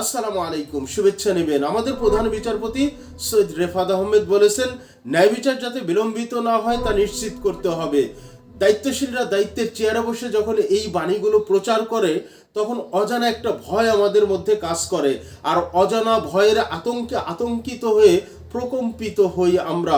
আসসালামু আলাইকুম, শুভেচ্ছা নেবেন আমাদের প্রধান বিচারপতি সৈয়দ রেফাত আহমেদ বলেছেন, ন্যায় বিচার যাতে বিলম্বিত না হয় তা নিশ্চিত করতে হবে। দায়িত্বশীলরা দায়িত্বের চেয়ারে বসে যখন এই বাণীগুলো প্রচার করে, তখন অজানা একটা ভয় আমাদের মধ্যে কাজ করে। আর অজানা ভয়ের আতঙ্কে আতঙ্কিত হয়ে প্রকম্পিত হই আমরা।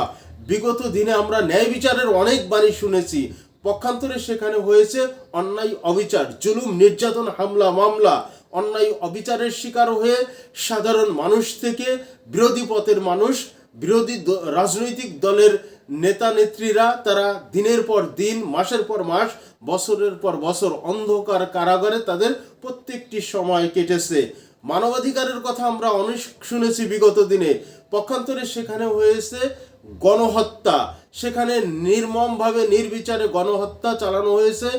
বিগত দিনে আমরা ন্যায় বিচারের অনেক বাণী শুনেছি। পক্ষান্তরে সেখানে হয়েছে অন্যায় অবিচার, জুলুম, নির্যাতন, হামলা, মামলা। অন্যায় অবিচারের শিকার হয়ে সাধারণ মানুষ থেকে বিরোধী পথের মানুষ, বিরোধী রাজনৈতিক দলের নেতা নেত্রীরা তারা দিনের পর দিন, মাসের পর মাস, বছরের পর বছর অন্ধকার কারাগারে তাদের প্রত্যেকটি সময় কেটেছে। মানবাধিকারের কথা আমরা অনেক শুনেছি বিগত দিনে। পক্ষান্তরে সেখানে হয়েছে গণহত্যা। সেখানে নির্মমভাবে নির্বিচারে গণহত্যা চালানো হয়েছে।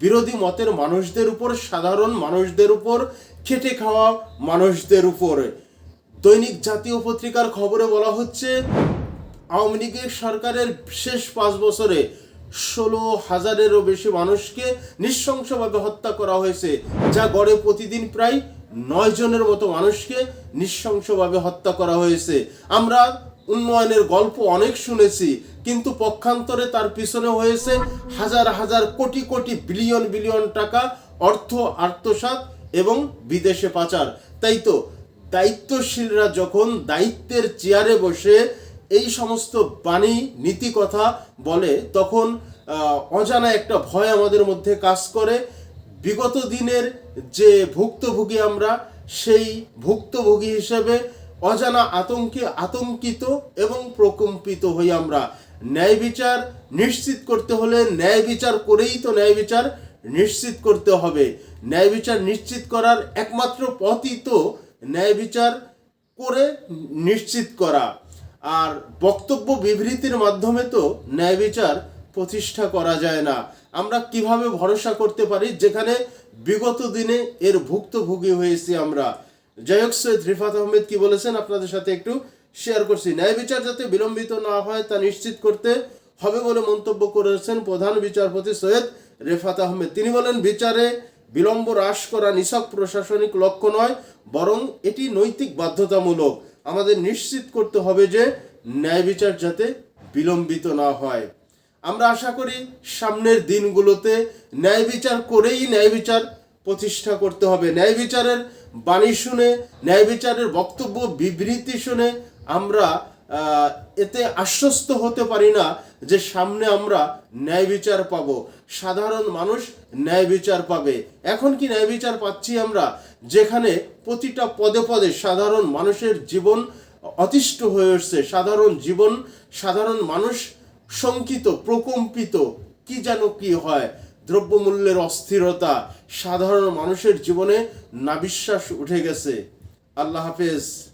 বিরোধী মতের মানুষদের উপর, সাধারণ মানুষদের উপর, খেটে খাওয়া মানুষদের উপর। দৈনিক জাতীয় পত্রিকার খবরে বলা হচ্ছে, আওয়ামী লীগের সরকারের শেষ পাঁচ বছরে ষোলো হাজারেরও বেশি মানুষকে নৃশংসভাবে হত্যা করা হয়েছে, যা গড়ে প্রতিদিন প্রায় নয় জনের মতো মানুষকে নৃশংসভাবে হত্যা করা হয়েছে। আমরা উন্নয়নের গল্প অনেক শুনেছি, কিন্তু পক্ষান্তরে তার পিছনে হয়েছে হাজার হাজার কোটি কোটি বিলিয়ন বিলিয়ন টাকা অর্থ আত্মসাৎ এবং বিদেশে পাচার। তাই তো, দায়িত্বশীলরা যখন দায়িত্বের চেয়ারে বসে এই সমস্ত বাণী নীতি কথা বলে, তখন অজানা একটা ভয় আমাদের মধ্যে কাজ করে। বিগত দিনের যে ভুক্তভোগী আমরা, সেই ভুক্তভোগী হিসেবে অজানা আতঙ্কে আতঙ্কিত এবং প্রকম্পিত হই আমরা। ন্যায় বিচার নিশ্চিত করতে হলে ন্যায় বিচার করেই তো ন্যায় বিচার নিশ্চিত করতে হবে। ন্যায় বিচার নিশ্চিত করার একমাত্র পথই তো ন্যায় বিচার করে নিশ্চিত করা। আর বক্তব্য বিবৃতির মাধ্যমে তো ন্যায় বিচার প্রতিষ্ঠা করা যায় না। আমরা কীভাবে ভরসা করতে পারি? যেখানে বিগত দিনে এর ভুক্তভোগী হয়েছি আমরা। যাই হোক সৈয়দ রিফাত আহমেদ কি বলেছেন আপনাদের সাথে একটু শেয়ার করছি। ন্যায় বিচার যাতে বিলম্বিত না হয়, তা নিশ্চিত করতে হবে বলে মন্তব্য করেছেন প্রধান বিচারপতি সৈয়দ রেফাত আহমেদ। তিনি বলেন, বিচারে বিলম্ব হ্রাস করা নিছক প্রশাসনিক লক্ষ্য নয়, বরং এটি নৈতিক বাধ্যতামূলক। আমাদের নিশ্চিত করতে হবে যে ন্যায় বিচার যাতে বিলম্বিত না হয়। আমরা আশা করি সামনের দিনগুলোতে ন্যায় বিচার করেই ন্যায় বিচার প্রতিষ্ঠা করতে হবে। ন্যায় বিচারের বাণী শুনে, ন্যায় বিচারের বক্তব্য, বিবৃতি শুনে আমরা এতে আশ্বস্ত হতে পারি না যে সামনে আমরা ন্যায় বিচার পাব। সাধারণ মানুষ ন্যায় বিচার পাবে। এখন কি ন্যায় বিচার পাচ্ছি আমরা? যেখানে প্রতিটা পদে পদে সাধারণ মানুষের জীবন অতিষ্ঠ হয়ে উঠছে। সাধারণ জীবন, সাধারণ মানুষ শঙ্কিত, প্রকম্পিত। কি যেন কি হয়। দ্রব্যমূল্যের অস্থিরতা সাধারণ মানুষের জীবনে নাবিশ্বাস উঠে গেছে। আল্লাহ হাফেজ।